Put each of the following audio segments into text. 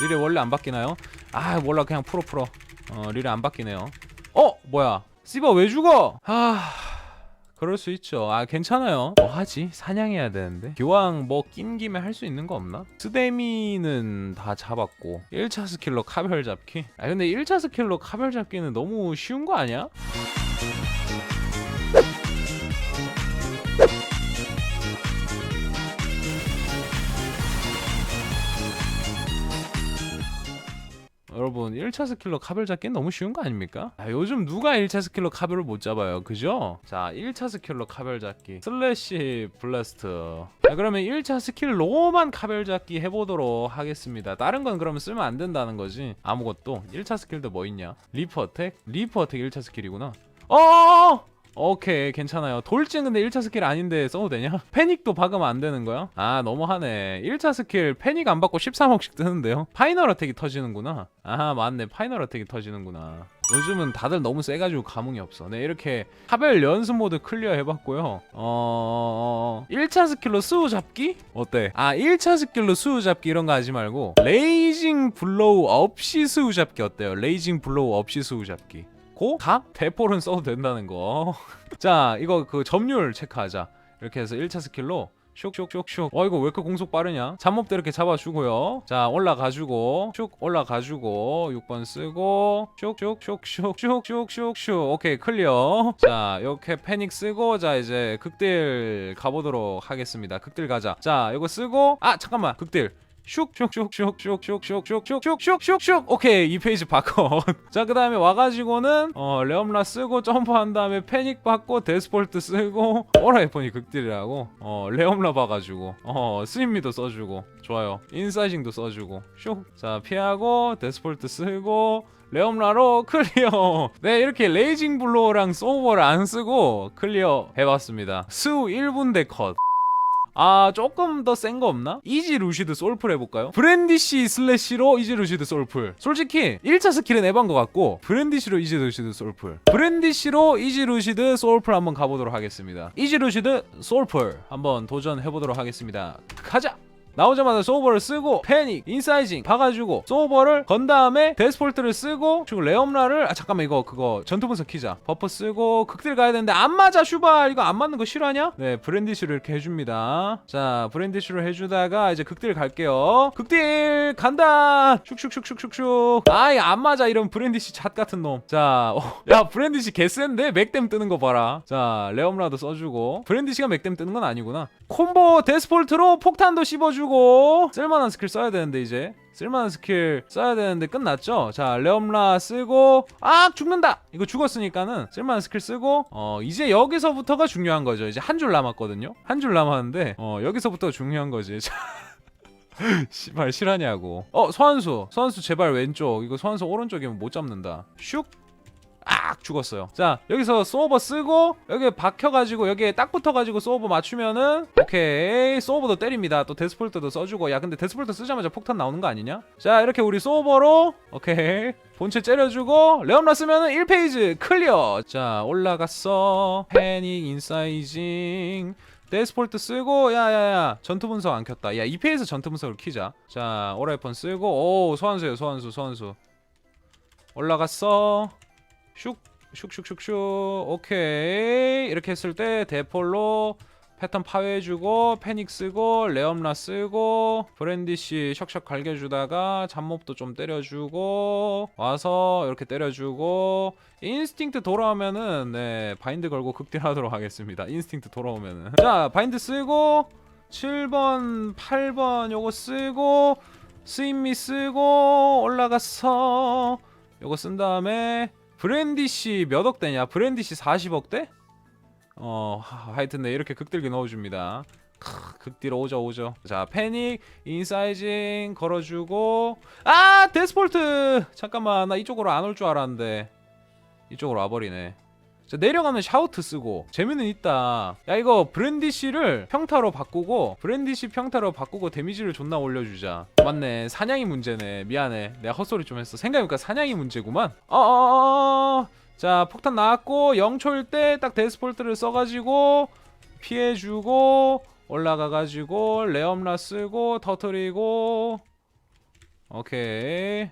릴이 원래 안 바뀌나요? 아 몰라. 그냥 풀어 풀어 어 릴이 안 바뀌네요. 어 뭐야? 씨바 왜 죽어? 아 그럴 수 있죠. 아 괜찮아요. 뭐 하지? 사냥해야 되는데. 기왕 뭐 낀 김에 할 수 있는 거 없나? 스데미는 다 잡았고. 1차 스킬로 카별 잡기? 아 근데 1차 스킬로 카별 잡기는 너무 쉬운 거 아니야? 여러분 1차 스킬로 카벨 잡기는 너무 쉬운 거 아닙니까? 아, 요즘 누가 1차 스킬로 카벨을 못 잡아요? 그죠? 자 1차 스킬로 카벨 잡기 슬래시 블래스트. 자 그러면 1차 스킬로만 카벨 잡기 해보도록 하겠습니다. 다른 건 그러면 쓰면 안 된다는 거지? 아무것도? 1차 스킬도 뭐 있냐? 리프 어택? 리프 어택 1차 스킬이구나. 어어어 오케이 괜찮아요 돌진 근데 1차 스킬 아닌데 써도 되냐? 패닉도 박으면 안 되는 거야? 아 너무하네 1차 스킬 패닉 안 받고 13억씩 뜨는데요? 파이널 어택이 터지는구나 아 맞네 파이널 어택이 터지는구나 요즘은 다들 너무 세가지고 감흥이 없어 네 이렇게 하벨 연습 모드 클리어 해봤고요 어... 1차 스킬로 수우 잡기? 어때? 아 1차 스킬로 수우 잡기 이런 거 하지 말고 레이징 블로우 없이 수우 잡기 어때요? 레이징 블로우 없이 수우 잡기 고? 가? 대폴은 써도 된다는 거. 자, 이거 그 점률 체크하자. 이렇게 해서 1차 스킬로 슉슉슉슉. 어 이거 왜 이렇게 공속 빠르냐? 잡몹도 이렇게 잡아주고요. 자 올라가주고 슉 올라가주고 6번 쓰고 슉슉슉슉슉슉슉슉 오케이 클리어. 자 이렇게 패닉 쓰고 자 이제 극딜 가보도록 하겠습니다. 극딜 가자. 자 이거 쓰고 아 잠깐만 극딜. 슉슉슉슉슉슉슉슉슉슉슉슉슉. 오케이 이 페이지 바꿔. 자그 다음에 와가지고는 어 레엄라 쓰고 점프한 다음에 패닉 받고 데스폴트 쓰고 오라이폰이 극딜이라고? 어 레엄라 봐가지고 어 스윗미도 써주고 좋아요. 인사이징도 써주고 슉자 피하고 데스폴트 쓰고 레엄라로 클리어. 네 이렇게 레이징 블로우랑 소버를 안 쓰고 클리어 해봤습니다. 수 1분 대 컷 아 조금 더 센 거 없나? 이지 루시드 솔플 해볼까요? 브랜디시 슬래시로 이지 루시드 솔플 솔직히 1차 스킬은 에반 것 같고 브랜디시로 이지 루시드 솔플 브랜디시로 이지 루시드 솔플 한번 가보도록 하겠습니다 이지 루시드 솔플 한번 도전해보도록 하겠습니다 가자! 나오자마자 소버를 쓰고 패닉, 인사이징 박아주고 소버를 건 다음에 데스폴트를 쓰고 그리고 레엄라를 아 잠깐만 이거 그거 전투 분석 키자. 버프 쓰고 극딜 가야 되는데 안 맞아 슈발 이거 안 맞는 거 싫어하냐? 네 브랜디슈를 이렇게 해줍니다. 자 브랜디슈를 해주다가 이제 극딜 갈게요. 극딜 간다! 슉슉슉슉슉슉. 아이 안 맞아 이런 브랜디시 잣 같은 놈자야 브랜디시 개센데? 맥댐 뜨는 거 봐라. 자 레엄라도 써주고. 브랜디시가 맥댐 뜨는 건 아니구나. 콤보 데스폴트로 폭탄도 씹어주고 쓸만한 스킬 써야 되는데 이제. 쓸만한 스킬 써야 되는데 끝났죠? 자 레엄라 쓰고 아 죽는다! 이거 죽었으니까는 쓸만한 스킬 쓰고 어 이제 여기서부터가 중요한 거죠. 이제 한 줄 남았거든요? 한 줄 남았는데 어 여기서부터 중요한 거지. 씨발 실하냐고. 어 소환수. 소환수 제발 왼쪽. 이거 소환수 오른쪽이면 못 잡는다. 슉 악 죽었어요. 자 여기서 소버 쓰고 여기 박혀가지고 여기에 딱 붙어가지고 소버 맞추면은 오케이 소버도 때립니다. 또 데스폴트도 써주고 야 근데 데스폴트 쓰자마자 폭탄 나오는 거 아니냐? 자 이렇게 우리 소버로 오케이 본체 째려주고 레온라 쓰면은 1페이지 클리어. 자 올라갔어. 패닉 인사이징. 데스폴트 쓰고 야야야 전투 분석 안 켰다. 야 2페이지에서 전투 분석을 키자. 자 오라이폰 쓰고 오 소환수요 소환수 소환수. 올라갔어. 슉 슉슉슉슉. 오케이. 이렇게 했을 때 대폴로 패턴 파괴해주고 패닉 쓰고 레엄라 쓰고 브랜디시 샥샥 갈겨주다가 잡몹도 좀 때려주고 와서 이렇게 때려주고 인스팅트 돌아오면은 네 바인드 걸고 극딜 하도록 하겠습니다. 인스팅트 돌아오면은. 자 바인드 쓰고 7번 8번 요거 쓰고 스윗미 쓰고 올라갔어. 요거 쓴 다음에 브랜디시 몇 억대냐? 브랜디시 40억대? 어 하- 하여튼 네 이렇게 극딜기 넣어줍니다. 크, 극딜 오죠 오죠. 자 패닉 인사이징 걸어주고 아 데스폴트 잠깐만 나 이쪽으로 안 올 줄 알았는데 이쪽으로 와버리네. 자 내려가면 샤우트 쓰고 재미는 있다. 야 이거 브랜디시를 평타로 바꾸고 브랜디시 평타로 바꾸고 데미지를 존나 올려주자. 맞네 사냥이 문제네. 미안해. 내가 헛소리 좀 했어. 생각해보니까 사냥이 문제구만. 어어어어. 자 폭탄 나왔고 0초일 때 딱 데스폴트를 써가지고 피해주고 올라가가지고 레엄라 쓰고 터트리고. 오케이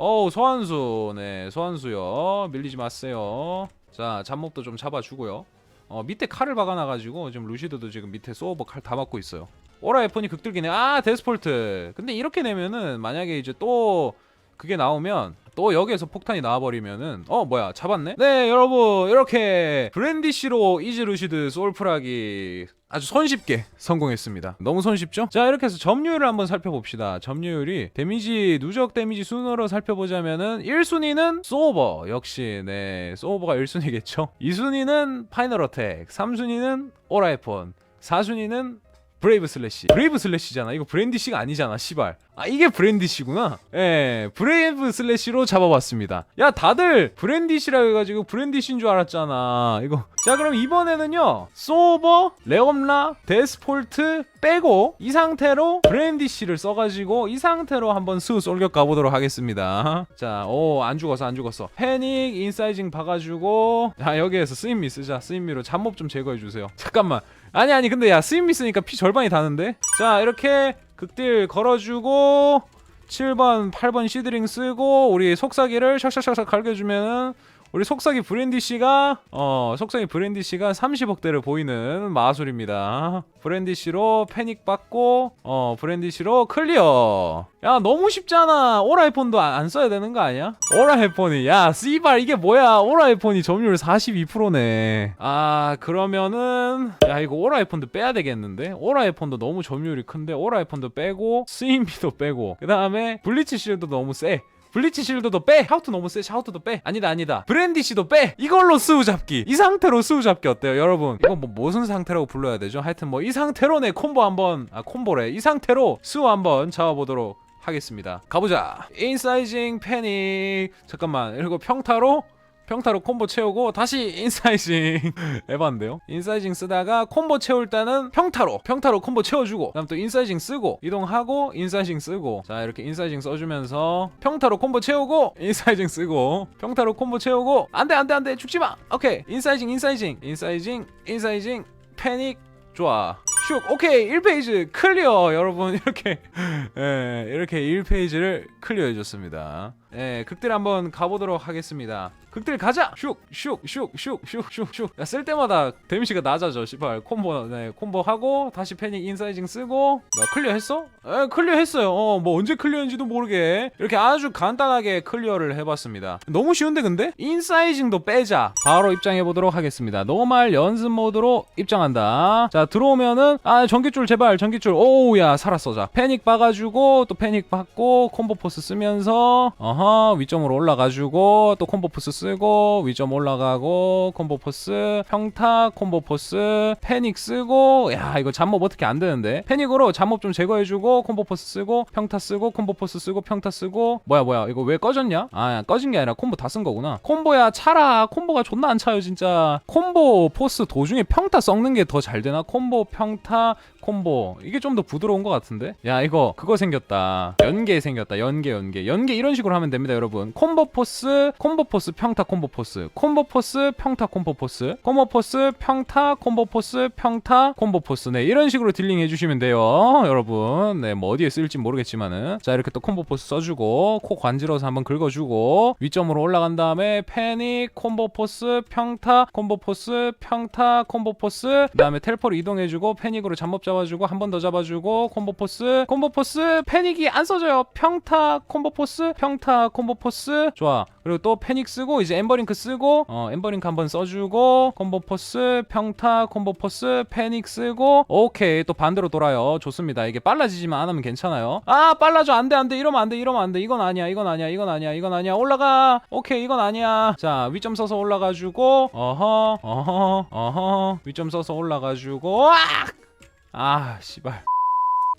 어우 소환수. 네 소환수요. 밀리지 마세요. 자 잡목도 좀 잡아주고요. 어 밑에 칼을 박아놔가지고 지금 루시드도 지금 밑에 소어버 칼 다 맞고 있어요. 오라 에폰이 극들기네. 아 데스폴트. 근데 이렇게 되면은 만약에 이제 또 그게 나오면 또 여기에서 폭탄이 나와버리면은 어 뭐야 잡았네? 네 여러분 이렇게 브랜디시로 이즈 루시드 솔프락이 아주 손쉽게 성공했습니다. 너무 손쉽죠? 자 이렇게 해서 점유율을 한번 살펴봅시다. 점유율이 데미지 누적 데미지 순으로 살펴보자면은 1순위는 소버. 역시 네 소버가 1순위겠죠? 2순위는 파이널 어택 3순위는 오라이폰 4순위는 브레이브 슬래시. 브레이브 슬래시잖아. 이거 브랜디시가 아니잖아 시발. 아 이게 브랜디시구나. 예 브레이브 슬래시로 잡아봤습니다. 야 다들 브랜디시라 해가지고 브랜디시인 줄 알았잖아. 이거. 자 그럼 이번에는요 소버 레옴라 데스폴트 빼고 이 상태로 브랜디시를 써가지고 이 상태로 한번 스 쏠격 가보도록 하겠습니다. 자오 안 죽었어 안 죽었어. 패닉 인사이징 봐가지고 자 여기에서 쓰임미 쓰자. 쓰임미로 잡몹 좀 제거해주세요. 잠깐만 아니 아니 근데 야 스윙 미스니까 피 절반이 다는데? 자 이렇게 극딜 걸어주고 7번 8번 시드링 쓰고 우리 속삭이를 샥샥샥샥 갈겨주면은 우리 속삭이 브랜디 씨가 어 속삭이 브랜디 씨가 30억대를 보이는 마술입니다. 브랜디 씨로 패닉 받고 어 브랜디 씨로 클리어. 야 너무 쉽잖아. 오라이폰도 안, 안 써야 되는 거 아니야? 오라이폰이 야 씨발 이게 뭐야? 오라이폰이 점유율 42%네. 아 그러면은 야 이거 오라이폰도 빼야 되겠는데? 오라이폰도 너무 점유율이 큰데 오라이폰도 빼고 스인비도 빼고 그 다음에 블리치 실도 너무 세. 블리치 실드도 빼? 샤우트 너무 세 샤우트도 빼? 아니다 아니다. 브랜디시도 빼? 이걸로 스우 잡기. 이 상태로 스우 잡기 어때요 여러분? 이거 뭐 무슨 상태라고 불러야 되죠? 하여튼 뭐 이 상태로 내 콤보 한번 아 콤보래. 이 상태로 스우 한번 잡아보도록 하겠습니다. 가보자. 인사이징 패닉. 잠깐만. 그리고 평타로 평타로 콤보 채우고 다시 인사이징 에반데요. 인사이징 쓰다가 콤보 채울 때는 평타로 평타로 콤보 채워주고 그다음 또 인사이징 쓰고 이동하고 인사이징 쓰고. 자 이렇게 인사이징 써주면서 평타로 콤보 채우고 인사이징 쓰고 평타로 콤보 채우고. 안돼 안돼 안돼 죽지마! 오케이. 인사이징 인사이징 인사이징 인사이징 패닉 좋아. 슉 오케이. 1페이지 클리어. 여러분 이렇게 예, 이렇게 1페이지를 클리어 해줬습니다 예, 극딜 한번 가보도록 하겠습니다. 극딜 가자! 슉 슉 슉 슉 슉 슉 슉. 야 쓸 때마다 데미지가 낮아져 씨발. 콤보 네 콤보 하고 다시 패닉 인사이징 쓰고. 나 클리어 했어? 에 클리어 했어요. 어 뭐 언제 클리어인지도 모르게. 이렇게 아주 간단하게 클리어를 해봤습니다. 너무 쉬운데 근데? 인사이징도 빼자. 바로 입장해 보도록 하겠습니다. 노말 연습 모드로 입장한다. 자 들어오면은 아 전기줄 제발 전기줄. 오우 야 살았어. 자 패닉 봐가지고 또 패닉 받고 콤보 포스 쓰면서 어허 위점으로 올라가지고 또 콤보 포스 쓰고 위점 올라가고 콤보 포스 평타 콤보 포스 패닉 쓰고 야 이거 잡몹 어떻게 안 되는데? 패닉으로 잡몹 좀 제거해주고 콤보 포스 쓰고 평타 쓰고 콤보 포스 쓰고 평타 쓰고. 뭐야 뭐야 이거 왜 꺼졌냐? 아 꺼진 게 아니라 콤보 다 쓴 거구나. 콤보야 차라. 콤보가 존나 안 차요 진짜. 콤보 포스 도중에 평타 썩는 게 더 잘 되나? 콤보 평타 콤보. 이게 좀 더 부드러운 것 같은데? 야 이거 그거 생겼다. 연계 생겼다. 연계 연계. 연계 이런 식으로 하면 됩니다 여러분. 콤보 포스 콤보 포스 평타 콤보 포스. 콤보 포스 평타 콤보 포스. 콤보 포스 평타 콤보 포스 평타 콤보 포스. 네 이런 식으로 딜링 해주시면 돼요 여러분. 네뭐 어디에 쓸지 모르겠지만은. 자 이렇게 또 콤보 포스 써주고 코 관질러서 한번 긁어주고 위점으로 올라간 다음에 패닉 콤보 포스 평타 콤보 포스 평타 콤보 포스. 그 다음에 텔포로 이동해주고 패닉으로 잠법 잡아주고 한 번 더 잡아주고 콤보 포스 콤보 포스. 패닉이 안 써져요. 평타 콤보 포스 평타 콤보 포스. 좋아. 그리고 또 패닉 쓰고 이제 엠버링크 쓰고 어 엠버링크 한번 써주고 콤보 포스 평타 콤보 포스 패닉 쓰고 오케이. 또 반대로 돌아요. 좋습니다. 이게 빨라지지만 안 하면 괜찮아요. 아 빨라져. 안돼 안돼. 이러면 안돼 이러면 안돼. 이건 아니야 이건 아니야 이건 아니야 이건 아니야. 올라가. 오케이 이건 아니야. 자 위점 써서 올라가지고 어허 어허 어허. 위점 써서 올라가지고 악! 아 씨발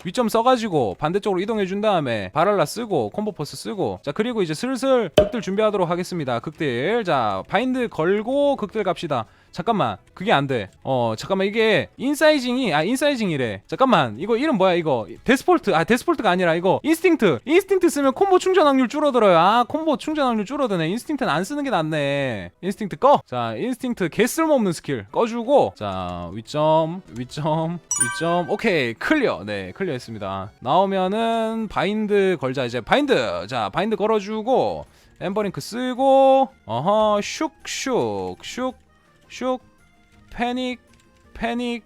위점 써가지고 반대쪽으로 이동해 준 다음에 바랄라 쓰고 콤보 포스 쓰고. 자 그리고 이제 슬슬 극딜 준비하도록 하겠습니다. 극딜. 자 바인드 걸고 극딜 갑시다 잠깐만 그게 안돼어 잠깐만 이게 인사이징이 아 인사이징이래. 잠깐만 이거 이름 뭐야 이거? 데스폴트 아 데스폴트가 아니라 이거 인스팅트. 인스팅트 쓰면 콤보 충전 확률 줄어들어요. 아 콤보 충전 확률 줄어드네. 인스팅트는 안 쓰는 게 낫네. 인스팅트 꺼자 인스팅트 개 쓸모없는 스킬 꺼주고 자 위점 위점 위점. 오케이 클리어. 네 클리어 했습니다. 나오면은 바인드 걸자 이제 바인드. 자 바인드 걸어주고 엠버링크 쓰고 어허 슉슉슉 슉 패닉 패닉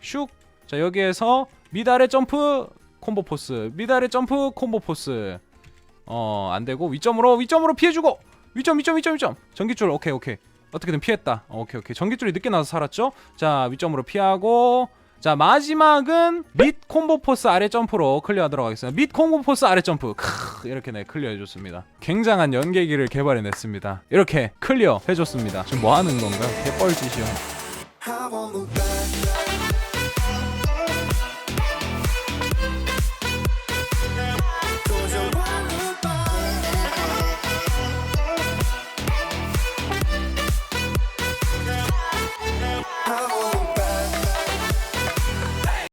슉자 여기에서 미달의 점프 콤보 포스 미달의 점프 콤보 포스. 어 안되고 위점으로 위점으로 피해주고. 위점 위점 위점 위점. 전기줄 오케이 오케이. 어떻게든 피했다. 어, 오케이 오케이. 전기줄이 늦게 나서 살았죠? 자 위점으로 피하고 자 마지막은 밑 콤보 포스 아래 점프로 클리어하도록 하겠습니다. 밑 콤보 포스 아래 점프. 크 이렇게 네 클리어 해줬습니다. 굉장한 연계기를 개발해냈습니다. 이렇게 클리어 해줬습니다. 지금 뭐 하는 건가요? 개뻘짓이요